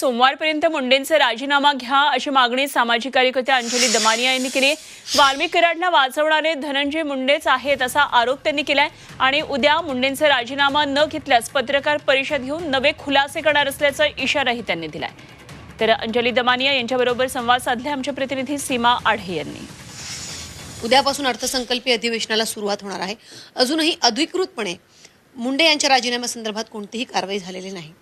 सोमवारपर्यंत मुंडेंचा राजीनामा घ्या अशी मागणी सामाजिक कार्यकर्त्या अंजली दमानिया यांनी केली वाल्मिक कराडला वाचवणारे धनंजय मुंडेच आहेत असा आरोप त्यांनी केलाय. आणि उद्या मुंडेंचा राजीनामा न घेतल्यास पत्रकार परिषद घेऊन नवे खुलासे करणार असल्याचा इशाराही त्यांनी दिलाय. तर अंजली दमानिया यांच्याबरोबर संवाद साधले आमचे प्रतिनिधी सीमा आढे यांनी. उद्यापासून अर्थसंकल्पीय अधिवेशनाला सुरुवात होणार आहे. अजूनही अधिकृतपणे मुंडे यांच्या राजीनाम्यासंदर्भात कोणतीही कारवाई झालेली नाही.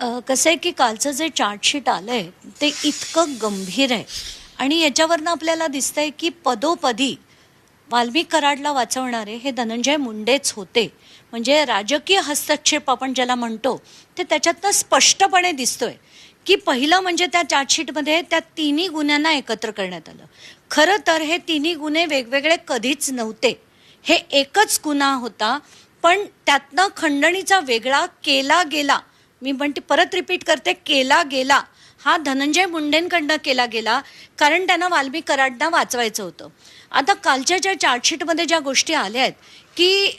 कसं आहे की कालचं जे चार्टशीट आलं आहे ते इतकं गंभीर आहे. आणि याच्यावरनं आपल्याला दिसतंय की पदोपदी वाल्मिक कराडला वाचवणारे हे धनंजय मुंडेच होते. म्हणजे राजकीय हस्तक्षेप आपण ज्याला म्हणतो ते त्याच्यातनं स्पष्टपणे दिसतोय की पहिलं म्हणजे त्या चार्टशीटमध्ये त्या तिन्ही गुन्ह्यांना एकत्र करण्यात आलं. खरं तर हे तिन्ही गुन्हे वेगवेगळे कधीच नव्हते. हे एकच गुन्हा होता पण त्यातनं खंडणीचा वेगळा केला गेला मी म्हणते परत रिपीट करते केला गेला. हा धनंजय मुंडेंकडनं केला गेला कारण त्यांना वाल्मी कराडना वाचवायचं होतं. आता कालच्या ज्या चार्टशीटमध्ये ज्या गोष्टी आल्या आहेत की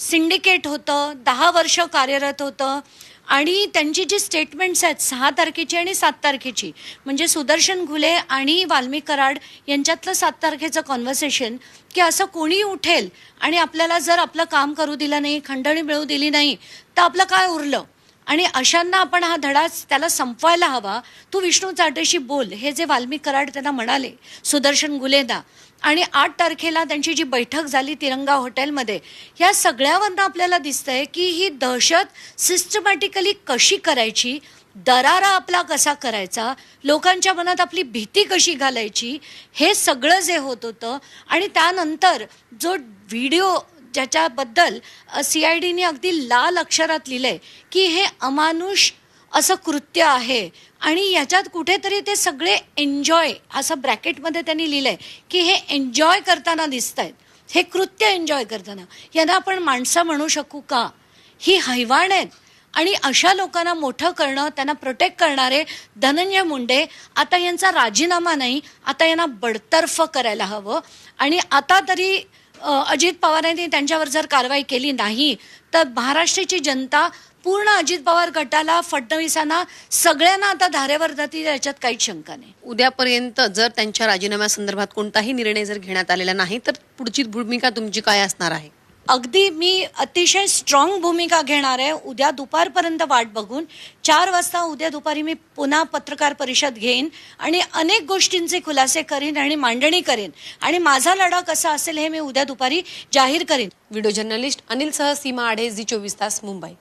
सिंडिकेट होतं दहा वर्ष कार्यरत होतं आणि त्यांची जी स्टेटमेंट्स आहेत सहा तारखेची आणि सात तारखेची म्हणजे सुदर्शन घुले आणि वाल्मी कराड यांच्यातलं सात तारखेचं कॉन्व्हर्सेशन की असं कोणी उठेल आणि आपल्याला जर आपलं काम करू दिलं नाही खंडणी मिळू दिली नाही तर आपलं काय उरलं? आणि अशांना आपण हा धडा त्याला संपवायला हवा. तू विष्णू चाटेशी बोल हे जे वाल्मिक कराड त्यांना म्हणाले सुदर्शन गुलेदा. आणि आठ तारखेला त्यांची जी बैठक झाली तिरंगा हॉटेलमध्ये या सगळ्यावरनं आपल्याला दिसतंय की ही दहशत सिस्टमॅटिकली कशी करायची दरारा आपला कसा करायचा लोकांच्या मनात आपली भीती कशी घालायची हे सगळं जे होत होतं. आणि त्यानंतर जो व्हिडिओ ज्याच्याबद्दल सी आय डीने अगदी लाल अक्षरात लिहिलंय की हे अमानुष असं कृत्य आहे आणि याच्यात कुठेतरी ते सगळे एन्जॉय असं ब्रॅकेटमध्ये त्यांनी लिहिलंय की हे एन्जॉय करताना दिसत आहेत हे कृत्य एन्जॉय करताना. यांना आपण माणसं म्हणू शकू का? ही हैवाण आहेत. आणि अशा लोकांना मोठं करणं त्यांना प्रोटेक्ट करणारे धनंजय मुंडे आता यांचा राजीनामा नाही आता यांना बडतर्फ करायला हवं. आणि आता तरी अजित पवारांनी त्यांच्यावर जर कारवाई केली नाही तर महाराष्ट्राची जनता पूर्ण अजित पवार गटाला फडणवीसांना सगळ्यांना आता धारेवर जातील याच्यात काहीच शंका नाही. उद्यापर्यंत जर त्यांच्या राजीनाम्यासंदर्भात कोणताही निर्णय जर घेण्यात आलेला नाही तर पुढची भूमिका तुमची काय असणार आहे? अगदी मी अतिशय स्ट्रॉंग भूमिका घेणार आहे. उद्या दुपारपर्यंत वाट बघून. चार वाजता उद्या दुपारी मी पुन्हा पत्रकार परिषद घेईन आणि अनेक गोष्टींचे खुलासे करीन आणि मांडणी करेन. आणि माझा लढा कसा असेल हे मी उद्या दुपारी जाहीर करेन. व्हिडिओ जर्नलिस्ट अनिल सह सीमा आढे जी चोवीस तास मुंबई.